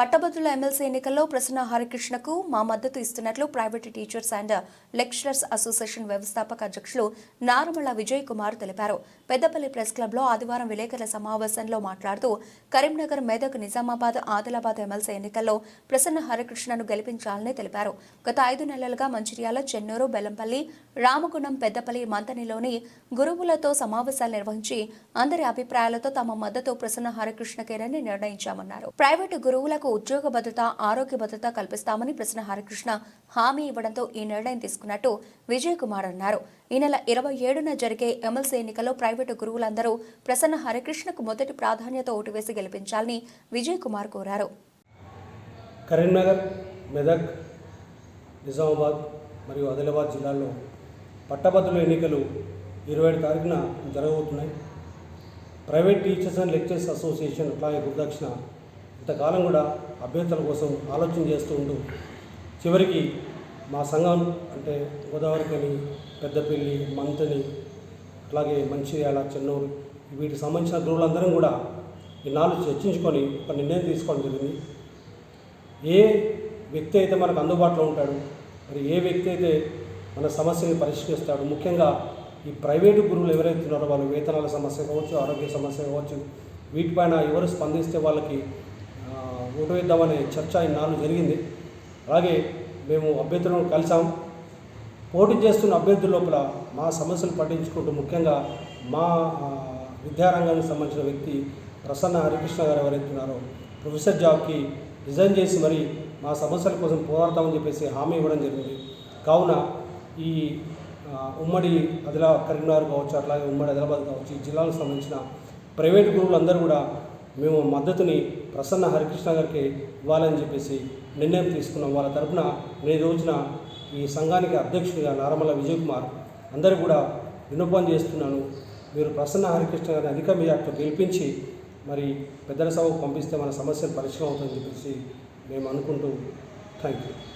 పట్టభద్రుల ఎమ్మెల్సీ ఎన్నికల్లో ప్రసన్న హరికృష్ణకు మా మద్దతు ఇస్తున్నట్లు private teachers and lecturers association వ్యవస్థాపక అధ్యక్షులు నారుమల విజయ్ కుమార్ తెలిపారు. పెద్దపల్లి ప్రెస్ క్లబ్లో ఆదివారం విలేకరుల సమావేశంలో మాట్లాడుతూ కరీంనగర్ మెదక్ నిజామాబాద్ ఆదిలాబాద్ ఎమ్మెల్సీ ఎన్నికల్లో ప్రసన్న హరికృష్ణను గెలిపించాలని తెలిపారు. గత ఐదు నెలలుగా మంచిర్యాల చెన్నూరు బెల్లంపల్లి రామగుండం పెద్దపల్లి మంతనిలోని గురువులతో సమావేశాలు నిర్వహించి అందరి అభిప్రాయాలతో తమ మద్దతు ప్రసన్న హరికృష్ణకేనని నిర్ణయించామన్నారు. ప్రైవేటు గురువులకు ఉద్యోగ భద్రత ఆరోగ్య భద్రత కల్పిస్తామని ప్రసన్న హరికృష్ణ హామీ ఇవ్వడంతో ఈ నిర్ణయం తీసుకున్నట్టు విజయ్ కుమార్ అన్నారు. ఈ నెల ఇరవై ఏడున జరిగే ఎమ్మెల్సీ ఎన్నికల్లో ప్రైవేటు గురువులందరూ ప్రసన్న హరికృష్ణకు మొదటి ప్రాధాన్యత ఓటు వేసి గెలిపించాలని విజయ్ కుమార్ కోరారు. కరీంనగర్ మెదక్ నిజామాబాద్ మరియు ఆదిలాబాద్ జిల్లాల్లో పట్టభద్రుల ఎన్నికలు ఇరవై ఏడు తారీఖున జరగబోతున్నాయి. Private teachers and lectures association అట్లాగే గురుదక్షిణ ఇంతకాలం కూడా అభ్యర్థుల కోసం ఆలోచన చేస్తూ ఉంటూ చివరికి మా సంఘం అంటే గోదావరికని పెద్దపల్లి మంతని అలాగే మంచిర్యాల చెన్నూరు వీటికి సంబంధించిన గురువులందరం కూడా ఈ నాలుగు చర్చించుకొని ఒక నిర్ణయం తీసుకోవడం జరిగింది. ఏ వ్యక్తి అయితే మనకు అందుబాటులో ఉంటాడు మరి ఏ వ్యక్తి అయితే మన సమస్యని పరిష్కరిస్తాడు ముఖ్యంగా ఈ ప్రైవేటు గురువులు ఎవరైతే ఉన్నారో వాళ్ళు వేతనాల సమస్య కావచ్చు ఆరోగ్య సమస్య కావచ్చు వీటిపైన ఎవరు స్పందిస్తే వాళ్ళకి ఆ, వేద్దామనే చర్చ ఇన్నాళ్ళు జరిగింది. అలాగే మేము అభ్యర్థులను కలిసాం పోటీ చేస్తున్న అభ్యర్థుల లోపల మా సమస్యలు పట్టించుకుంటూ ముఖ్యంగా మా విద్యారంగానికి సంబంధించిన వ్యక్తి ప్రసన్న హరికృష్ణ గారు ఎవరైతున్నారో ప్రొఫెసర్ జాబ్కి రిజైన్ చేసి మరి మా సమస్యల కోసం పోరాడతామని చెప్పేసి హామీ ఇవ్వడం జరిగింది. కావున ఈ ఉమ్మడి ఆదిలా కరీంనగర్ కావచ్చు అట్లాగే ఉమ్మడి ఆదిలాబాద్ కావచ్చు ఈ జిల్లాలకు సంబంధించిన ప్రైవేట్ గురువులందరూ కూడా మేము మద్దతుని ప్రసన్న హరికృష్ణ గారికి ఇవ్వాలని చెప్పేసి నిర్ణయం తీసుకున్నాం. వాళ్ళ తరఫున నేను రోజున ఈ సంఘానికి అధ్యక్షుడిగా నారమల విజయ్ కుమార్ అందరూ కూడా విన్నపం చేస్తున్నాను. మీరు ప్రసన్న హరికృష్ణ గారిని అధిక మెజార్టీతో గెలిపించి మరి పెద్దల సభకు పంపిస్తే మన సమస్యలు పరిష్కారం అవుతుందని చెప్పేసి మేము అనుకుంటూ థ్యాంక్ యూ